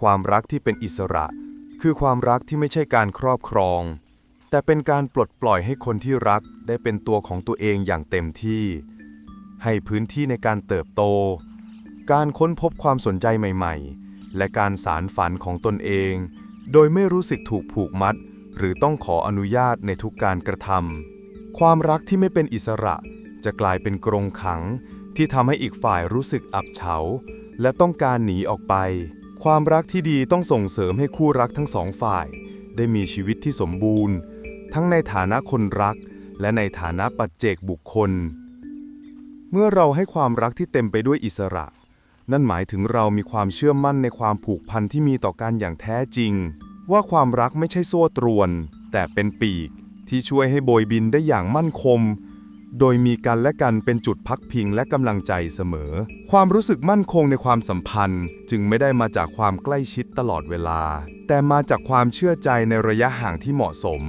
ความรักที่เป็นอิสระ คือความรักที่ไม่ใช่การครอบครอง แต่เป็นการปลดปล่อยให้คนที่รักได้เป็นตัวของตัวเองอย่างเต็มที่ ให้พื้นที่ในการเติบโต การค้นพบความสนใจใหม่ ๆ และการสารฝันของตนเอง โดยไม่รู้สึกถูกผูกมัด หรือต้องขออนุญาตในทุกการกระทำความรักที่ไม่เป็นอิสระ จะกลายเป็นกรงขังที่ทำให้อีกฝ่ายรู้สึกอับเฉา และต้องการหนีออกไป ความรักที่ดีต้องส่งเสริมให้คู่รักทั้งสองฝ่าย ได้มีชีวิตที่สมบูรณ์ ทั้งในฐานะคนรัก และในฐานะปัจเจกบุคคล เมื่อเราให้ความรักที่เต็มไปด้วยอิสระ นั่นหมายถึงเรามีความเชื่อมั่นในความผูกพันที่มีต่อกันอย่างแท้จริง ว่าความรักไม่ใช่โซ่ตรวน แต่เป็นปีกที่ช่วยให้โบยบินได้อย่างมั่นคง โดยมีกันและกันเป็นจุดพักพิงและกำลังใจเสมอ ความรู้สึกมั่นคงในความสัมพันธ์ จึงไม่ได้มาจากความใกล้ชิดตลอดเวลา แต่มาจากความเชื่อใจในระยะห่างที่เหมาะสม